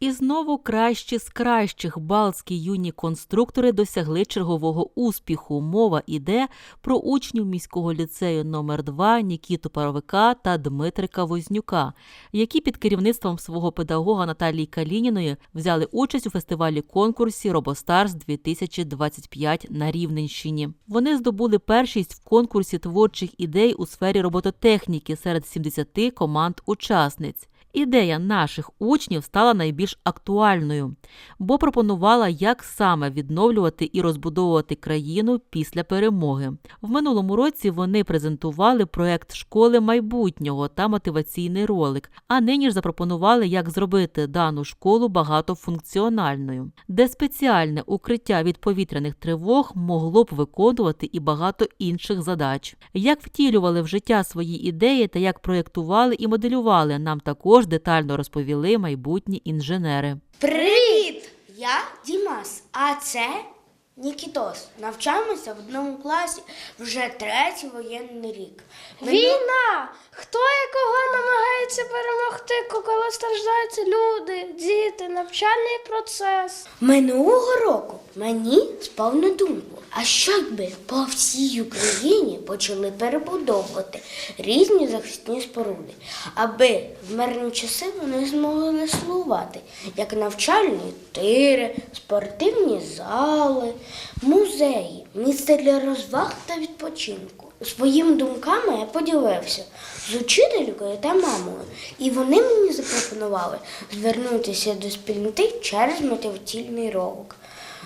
І знову кращі з кращих балтські юні конструктори досягли чергового успіху. Мова іде про учнів міського ліцею номер 2 Нікіту Паровика та Дмитрика Вознюка, які під керівництвом свого педагога Наталії Калініної взяли участь у фестивалі конкурсі Робостарс 2025 на Рівненщині. Вони здобули першість в конкурсі творчих ідей у сфері робототехніки серед 70 команд учасниць. Ідея наших учнів стала найбільш актуальною, бо пропонувала, як саме відновлювати і розбудовувати країну після перемоги. В минулому році вони презентували проект школи майбутнього та мотиваційний ролик, а нині ж запропонували, як зробити дану школу багатофункціональною, де спеціальне укриття від повітряних тривог могло б виконувати і багато інших задач. Як втілювали в життя свої ідеї та як проєктували і моделювали, нам також детально розповіли майбутні інженери. Привіт! Я Дімас, а це Нікітос. Навчаємося в одному класі вже третій воєнний рік. Війна! Хто і кого намагається перемогти, коли страждають люди, діти, навчальний процес? Минулого року мені спав на думку, а що якби по всій Україні почали перебудовувати різні захисні споруди, аби в мирні часи вони змогли слугувати, як навчальні тири, спортивні зали, музеї, місце для розваг та відпочинку. Своїми думками я поділився з учителькою та мамою, і вони мені запропонували звернутися до спільноти через мотиваційний ролик.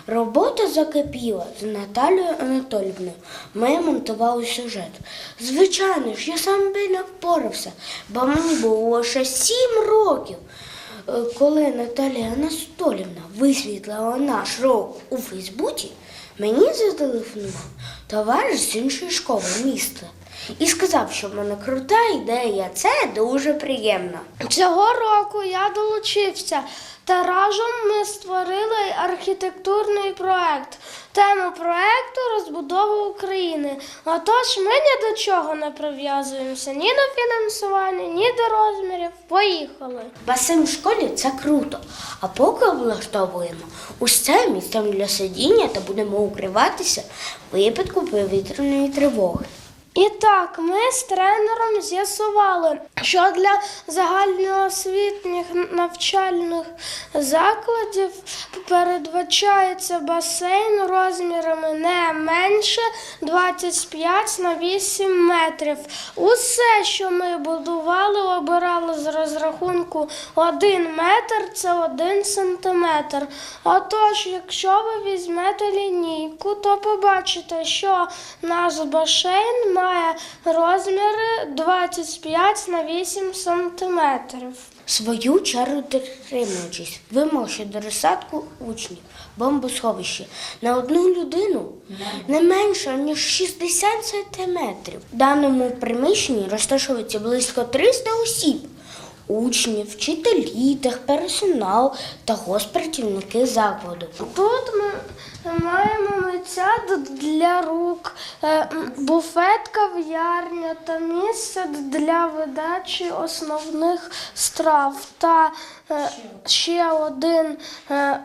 Робота закипіла з Наталією Анатолівною. Ми монтували сюжет. Звичайно ж, я сам би не впорався, бо мені було лише сім років. Е, Коли Наталія Анатолівна висвітлила наш ролик у Фейсбуці, мені зателефонував товариш з іншої школи міста і сказав, що в мене крута ідея. Це дуже приємно. Цього року я долучився та разом ми створили архітектурний проект. Тему проекту розбудова України. Отож, ми ні до чого не прив'язуємося ні до фінансування, ні до розмірів. Поїхали. Басейн в школі це круто. А поки облаштовуємо усе місцем для сидіння та будемо укриватися в випадку повітряної тривоги. І так, ми з тренером з'ясували, що для загальноосвітніх навчальних закладів передбачається басейн розмірами не менше 25 на 8 метрів. Усе, що ми будували, обирали з розрахунку 1 метр це 1 сантиметр. Отож, якщо ви візьмете лінійку, то побачите, що наш басейн має розміри 25 на 8 сантиметрів. Свою чергу дотримуючись вимог до розсадку учнів, бомбосховище на одну людину не менше, ніж 60 сантиметрів. В даному приміщенні розташовується близько 300 осіб. Учні, вчителі, техперсонал та госпрацівники закладу. Тут ми маємо митця для рук, м, буфет, кав'ярня та місце для видачі основних страв та е, ще один е,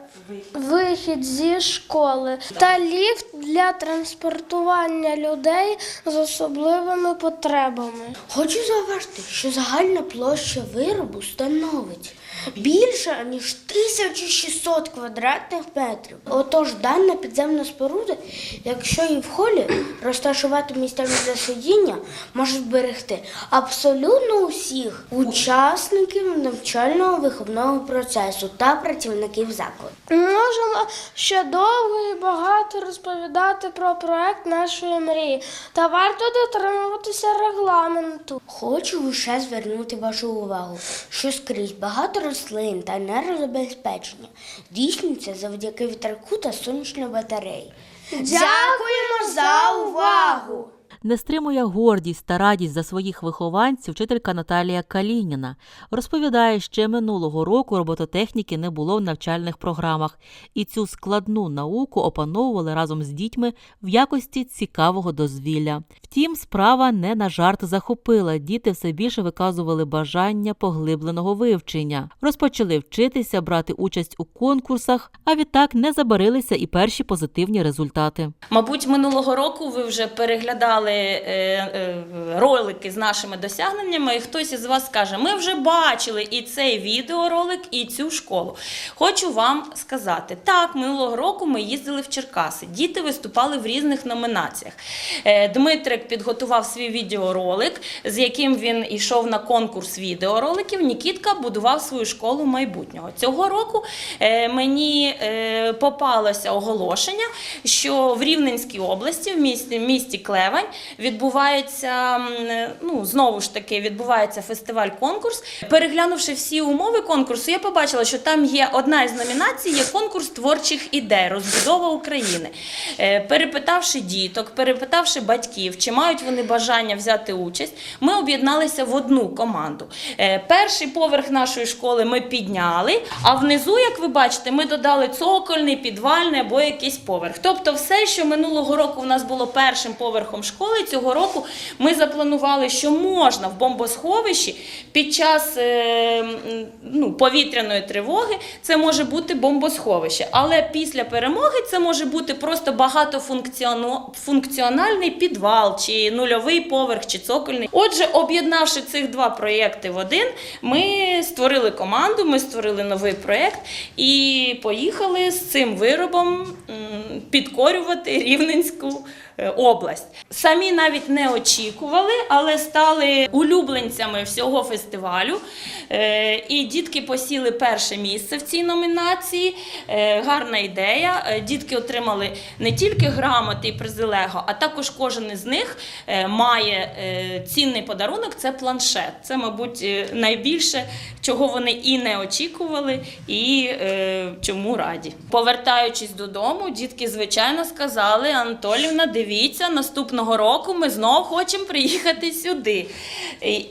вихід зі школи та ліфт для транспортування людей з особливими потребами. Хочу зауважити, що загальна площа виробу становить більше ніж 1600 квадратних метрів. Отож, дана підземна споруда, якщо її в холі розташувати місцями для сидіння, може зберегти абсолютно усіх учасників навчального виховного процесу та працівників закладу. Можемо ще довго і багато розповідати про проект нашої мрії, та варто дотримуватися регламенту. Хочу лише звернути вашу увагу, що скрізь багато рослин та енергозабезпечення дійсняться завдяки вітерку та сонячній батареї. Дякуємо за увагу! Не стримує гордість та радість за своїх вихованців вчителька Наталія Калініна. Розповідає, ще минулого року робототехніки не було в навчальних програмах, і цю складну науку опановували разом з дітьми в якості цікавого дозвілля. Втім, справа не на жарт захопила. Діти все більше виказували бажання поглибленого вивчення, розпочали вчитися, брати участь у конкурсах, а відтак не забарилися і перші позитивні результати. Мабуть, минулого року ви вже переглядали е, е, ролики з нашими досягненнями, і хтось із вас скаже: ми вже бачили і цей відеоролик, і цю школу. Хочу вам сказати: так, минулого року ми їздили в Черкаси. Діти виступали в різних номінаціях. Е, Дмитрик підготував свій відеоролик, з яким він йшов на конкурс відеороликів. Нікітка будував свою школу майбутнього. Цього року е, мені е, попалося оголошення, що в Рівненській області, в місті, місті Клевань, відбувається ну знову ж таки відбувається фестиваль-конкурс. Переглянувши всі умови конкурсу, я побачила, що там є одна із номінацій, є конкурс творчих ідей, розбудова України. Е, Перепитавши діток, перепитавши батьків, чи мають вони бажання взяти участь, ми об'єдналися в одну команду. Е, Перший поверх нашої школи ми підняли, а внизу, як ви бачите, ми додали цокольний, підвальний або якийсь поверх. Тобто, все, що минулого року в нас було першим поверхом школи, цього року ми запланували, що можна в бомбосховищі під час е, ну, повітряної тривоги це може бути бомбосховище. Але після перемоги це може бути просто багатофункціональний підвал, чи нульовий поверх, чи цокольний. Отже, об'єднавши цих два проєкти в один, ми створили команду, ми створили новий проєкт і поїхали з цим виробом підкорювати Рівненську е, область. Самі навіть не очікували, але стали улюбленцями всього фестивалю. Е, І дітки посіли перше місце в цій номінації. Е, Гарна ідея. Е, Дітки отримали не тільки грамоти і призилего, а також кожен із них має цінний подарунок це планшет. Це, мабуть, найбільше, чого вони і не очікували, і чому раді. Повертаючись додому, дітки, звичайно, сказали: Анатолівна, дивіться, наступного року ми знов хочемо приїхати сюди.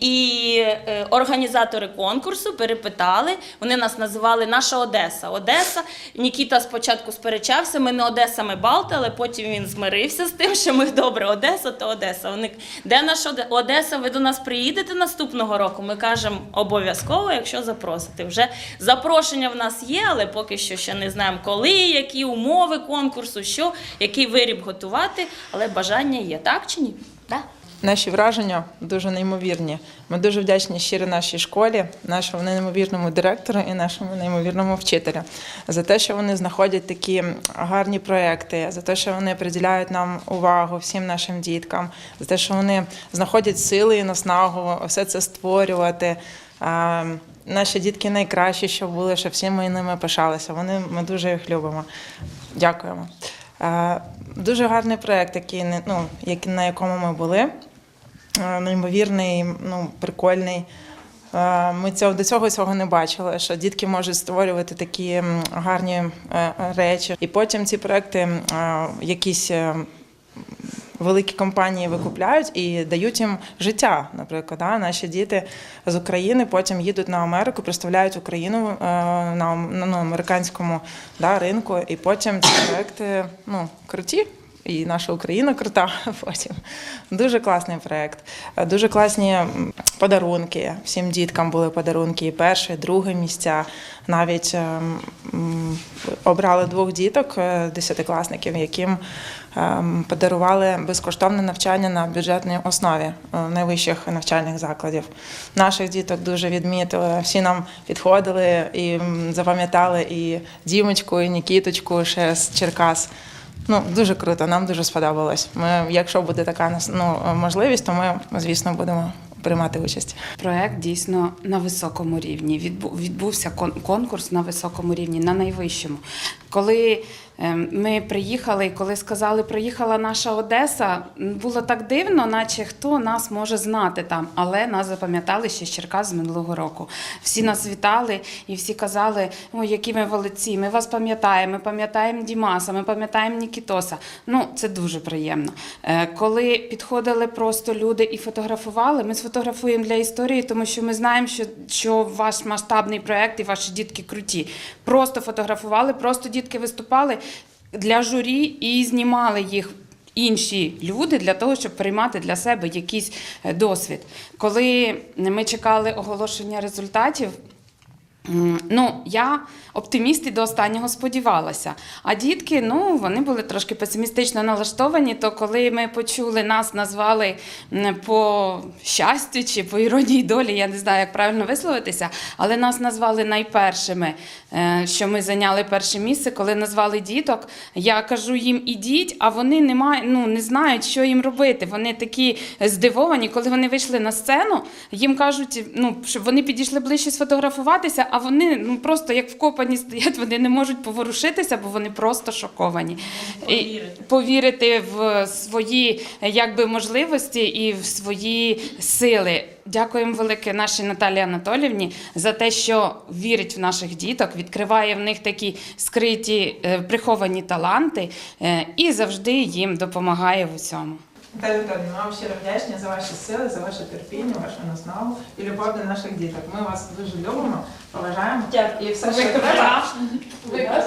І, е, організатори конкурсу перепитали, вони нас називали наша Одеса. Одеса. Нікіта спочатку сперечався, ми не Одеса, ми Балти, але потім він змирився з тим, що ми добре, Одеса то Одеса. Вони де наша Оде- Одеса? Ви до нас приїдете наступного року? Ми кажемо обов'язково, якщо запросите. Вже запрошення в нас є, але поки що ще не знаємо, коли, які умови конкурсу, що, який виріб готувати, але бажання є, так чи ні? Да? Наші враження дуже неймовірні. Ми дуже вдячні щиро нашій школі, нашому неймовірному директору і нашому неймовірному вчителю за те, що вони знаходять такі гарні проекти, за те, що вони приділяють нам увагу всім нашим діткам, за те, що вони знаходять сили і наснагу все це створювати. Наші дітки найкращі, що були, що всі ми ними пишалися. Вони ми дуже їх любимо. Дякуємо. Е, Дуже гарний проєкт, який ну, на якому ми були. Е, Неймовірний, ну, прикольний. Е, Ми цього до цього цього не бачили, що дітки можуть створювати такі гарні речі. І потім ці проекти якісь великі компанії викупляють і дають їм життя. Наприклад, да? наші діти з України потім їдуть на Америку, представляють Україну е, на ну, американському да, ринку, і потім ці проекти ну, круті. І наша Україна крута потім. Дуже класний проєкт. Е, Дуже класні подарунки. Всім діткам були подарунки. І перше, і друге місця. Навіть ем, обрали двох діток, е, десятикласників, яким ем, подарували безкоштовне навчання на бюджетній основі е, найвищих навчальних закладів. Наших діток дуже відмітили. Всі нам підходили і запам'ятали і Дімочку, і Нікіточку ще з Черкас. Ну, дуже круто, нам дуже сподобалось. Ми, якщо буде така ну, можливість, то ми, звісно, будемо приймати участь. Проект дійсно на високому рівні. Відбу- Відбувся кон- конкурс на високому рівні, на найвищому. Коли ем, ми приїхали, і коли сказали, приїхала наша Одеса, було так дивно, наче хто нас може знати там. Але нас запам'ятали ще з Черкас з минулого року. Всі нас вітали і всі казали, ой, які ми молодці, ми вас пам'ятаємо, ми пам'ятаємо Дімаса, ми пам'ятаємо Нікітоса. Ну, це дуже приємно. Е, Коли підходили просто люди і фотографували, ми сфотографуємо для історії, тому що ми знаємо, що, що ваш масштабний проект і ваші дітки круті. Просто фотографували, просто дітки виступали для журі і знімали їх. Інші люди для того, щоб приймати для себе якийсь е, досвід. Коли ми чекали оголошення результатів, Ну, я оптиміст і до останнього сподівалася. А дітки, ну, вони були трошки песимістично налаштовані, то коли ми почули, нас назвали по щастю чи по іронії долі, я не знаю, як правильно висловитися, але нас назвали найпершими, е, що ми зайняли перше місце. Коли назвали діток, я кажу їм ідіть, а вони не, мають, ну, не знають, що їм робити. Вони такі здивовані, коли вони вийшли на сцену, їм кажуть, ну, щоб вони підійшли ближче сфотографуватися, а вони ну, просто як вкопані стоять, вони не можуть поворушитися, бо вони просто шоковані. І повірити в свої якби, можливості і в свої сили. Дякуємо велике нашій Наталії Анатолівні за те, що вірить в наших діток, відкриває в них такі скриті е, приховані таланти е, і завжди їм допомагає в усьому. Наталя Віталіївна, вам щиро вдячні за ваші сили, за ваше терпіння, вашу наснагу і любов до наших діток. Ми вас дуже любимо, поважаємо. І все, що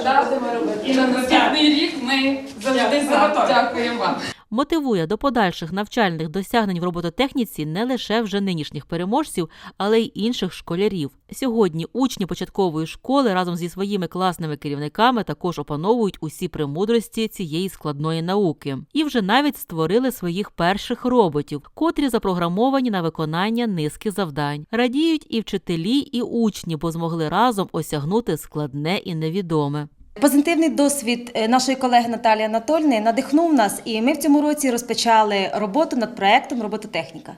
треба, будемо робити. І на наступний рік ми завжди за. Дякуємо вам. Мотивує до подальших навчальних досягнень в робототехніці не лише вже нинішніх переможців, але й інших школярів. Сьогодні учні початкової школи разом зі своїми класними керівниками також опановують усі премудрості цієї складної науки і вже навіть створили своїх перших роботів, котрі запрограмовані на виконання низки завдань. Радіють і вчителі, і учні, бо змогли разом осягнути складне і невідоме. Позитивний досвід е, нашої колеги Наталії Анатольни надихнув нас, і ми в цьому році розпочали роботу над проектом робототехніка.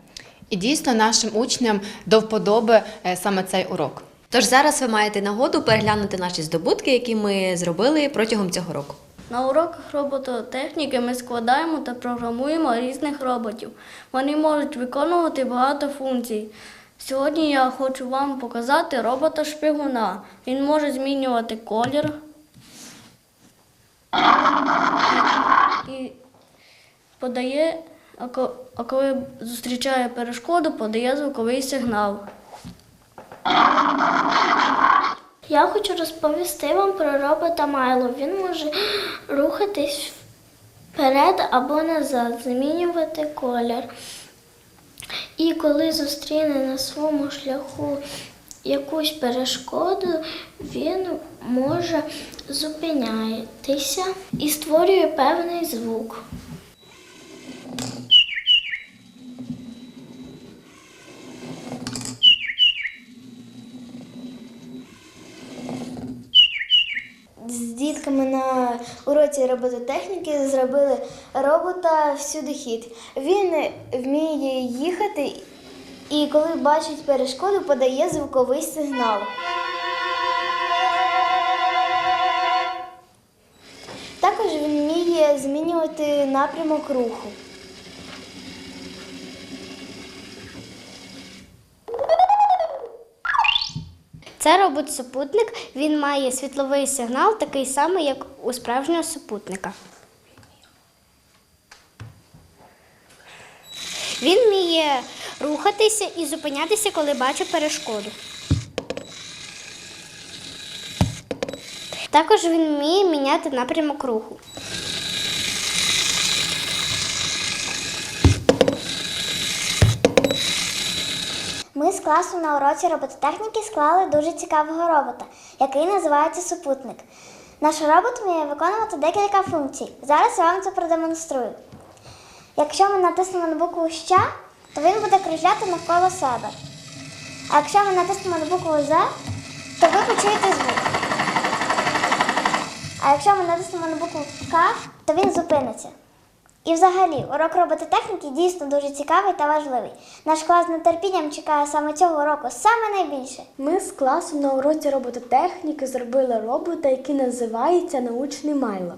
І дійсно нашим учням до вподоби е, саме цей урок. Тож зараз ви маєте нагоду переглянути наші здобутки, які ми зробили протягом цього року. На уроках робототехніки ми складаємо та програмуємо різних роботів. Вони можуть виконувати багато функцій. Сьогодні я хочу вам показати робота шпигуна. Він може змінювати колір. І подає, а коли зустрічає перешкоду, подає звуковий сигнал. Я хочу розповісти вам про робота Майло. Він може рухатись вперед або назад, змінювати колір. І коли зустріне на своєму шляху якусь перешкоду, він може зупинятися і створює певний звук. з дітками на уроці робототехніки зробили робота всюди хід. Він вміє їхати і коли бачить перешкоду, подає звуковий сигнал. Також він вміє змінювати напрямок руху. Це робот-супутник. Він має світловий сигнал, такий самий, як у справжнього супутника. Він вміє рухатися і зупинятися, коли бачить перешкоду. Також він вміє міняти напрямок руху. Ми з класу на уроці робототехніки склали дуже цікавого робота, який називається супутник. Наш робот вміє виконувати декілька функцій. Зараз я вам це продемонструю. Якщо ми натиснемо на букву Ща, то він буде кружляти навколо себе. А якщо ми натиснемо на букву З, то ви почуєте звук. А якщо ми натиснемо на букву К, то він зупиниться. І взагалі, урок робототехніки дійсно дуже цікавий та важливий. Наш клас з нетерпінням чекає саме цього року, саме найбільше. Ми з класом на уроці робототехніки зробили робота, який називається научний майло.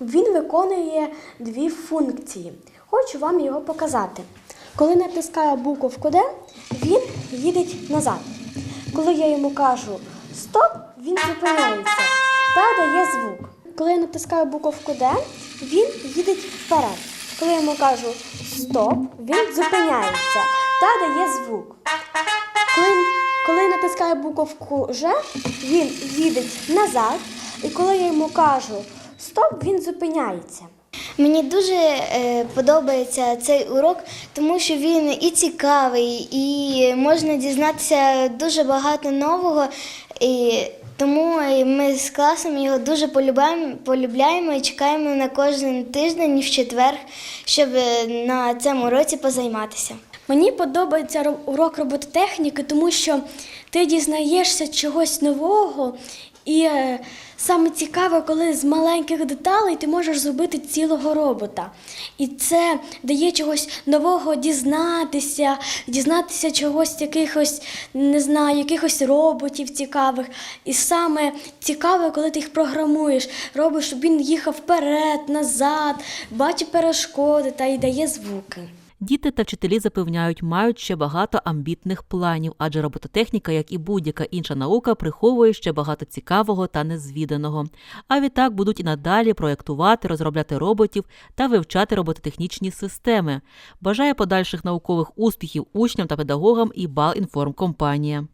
Він виконує дві функції. Хочу вам його показати. Коли натискаю буковку Д, він їде назад. Коли я йому кажу стоп, він зупиняється та дає звук. Коли я натискаю буковку Д, він їде вперед. Коли я йому кажу стоп, він зупиняється та дає звук. Коли, коли натискаю буковку Ж, він їде назад, і коли я йому кажу стоп, він зупиняється. Мені дуже е, подобається цей урок, тому що він і цікавий, і можна дізнатися дуже багато нового. І тому ми з класом його дуже полюбаємо, полюбляємо і чекаємо на кожен тиждень в четвер, щоб е, на цьому році позайматися. Мені подобається ро- урок робототехніки, тому що ти дізнаєшся чогось нового, і е, саме цікаве, коли з маленьких деталей ти можеш зробити цілого робота. І це дає чогось нового дізнатися, дізнатися чогось якихось, не знаю, якихось роботів цікавих. І саме цікаве, коли ти їх програмуєш, робиш, щоб він їхав вперед, назад, бачив перешкоди та й дає звуки. Діти та вчителі запевняють, мають ще багато амбітних планів, адже робототехніка, як і будь-яка інша наука, приховує ще багато цікавого та незвіданого. А відтак будуть і надалі проєктувати, розробляти роботів та вивчати робототехнічні системи. Бажає подальших наукових успіхів учням та педагогам і Балінформкомпанія.